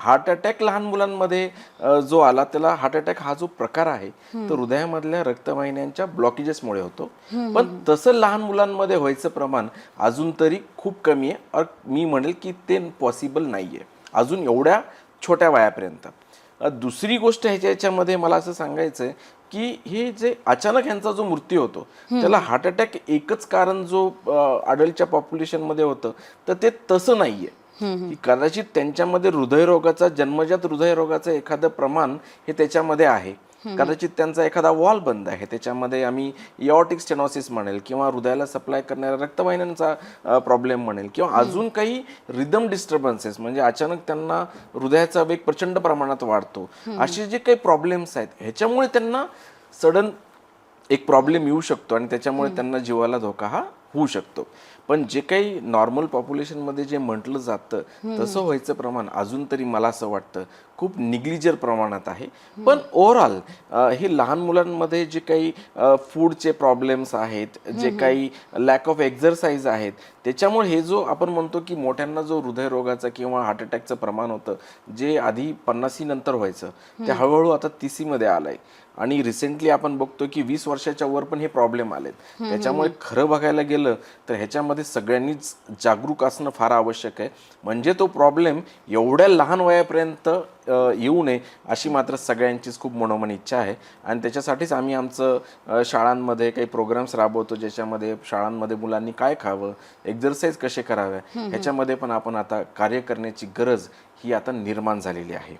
Heart attack लहान मुलांमध्ये जो आला त्याला हार्ट अटॅक हा जो प्रकार आहे तो हृदयामधल्या रक्तवाहिन्यांच्या ब्लॉकेजेसमुळे होतो. पण तसं लहान मुलांमध्ये व्हायचं प्रमाण अजून तरी खूप कमी आहे. और मी म्हणेल की ते पॉसिबल नाही आहे अजून एवढ्या छोट्या वयापर्यंत. दुसरी गोष्ट ह्याच्या याच्यामध्ये मला असं सांगायचं आहे की हे जे अचानक यांचा जो मृत्यू होतो त्याला हार्ट अटॅक एकच कारण जो अडल्टच्या पॉप्युलेशनमध्ये होतं तर ते तसं नाहीये. की कदाचित त्यांच्यामध्ये हृदयरोगाचा जन्मजात हृदयरोगाचं एखादं प्रमाण हे त्याच्यामध्ये आहे. कदाचित त्यांचा एखादा वॉल बंद आहे. त्याच्यामध्ये आम्ही इऑटिक स्टेनॉसिस म्हणेल किंवा हृदयाला सप्लाय करणाऱ्या रक्तवाहिन्यांचा प्रॉब्लेम म्हणेल किंवा अजून काही रिदम डिस्टर्बन्सेस म्हणजे अचानक त्यांना हृदयाचा वेग प्रचंड प्रमाणात वाढतो. असे जे काही प्रॉब्लेम्स आहेत ह्याच्यामुळे त्यांना सडन एक प्रॉब्लेम येऊ शकतो आणि त्याच्यामुळे त्यांना जीवाला धोका हा होऊ शकतो. पण जे काही नॉर्मल पॉप्युलेशनमध्ये जे म्हटलं जातं तसं व्हायचं प्रमाण अजून तरी मला असं वाटतं खूप निग्लिजर प्रमाणात आहे. पण ओव्हरऑल हे लहान मुलांमध्ये जे काही फूडचे प्रॉब्लेम्स आहेत जे काही लॅक ऑफ एक्झरसाइज आहेत त्याच्यामुळे हे जो आपण म्हणतो की मोठ्यांना जो हृदयरोगाचा किंवा हार्ट अटॅकचं प्रमाण होतं जे आधी पन्नासी नंतर व्हायचं ते हळूहळू आता तिसीमध्ये आलंय. आणि रिसेंटली आपण बघतो की वीस वर्षाच्या वर पण हे प्रॉब्लेम आलेत. त्याच्यामुळे खरं बघायला गेलं तर ह्याच्यामध्ये सगळ्यांनीच जागरूक असणं फार आवश्यक आहे. म्हणजे तो प्रॉब्लेम एवढ्या लहान वयापर्यंत येऊ नये अशी मात्र सगळ्यांचीच खूप मनोमन इच्छा आहे. आणि त्याच्यासाठीच आम्ही आमचं शाळांमध्ये काही प्रोग्राम्स राबवतो ज्याच्यामध्ये शाळांमध्ये मुलांनी काय खावं एक्झरसाईज कसे कराव्या ह्याच्यामध्ये पण आपण आता कार्य करण्याची गरज ही आता निर्माण झालेली आहे.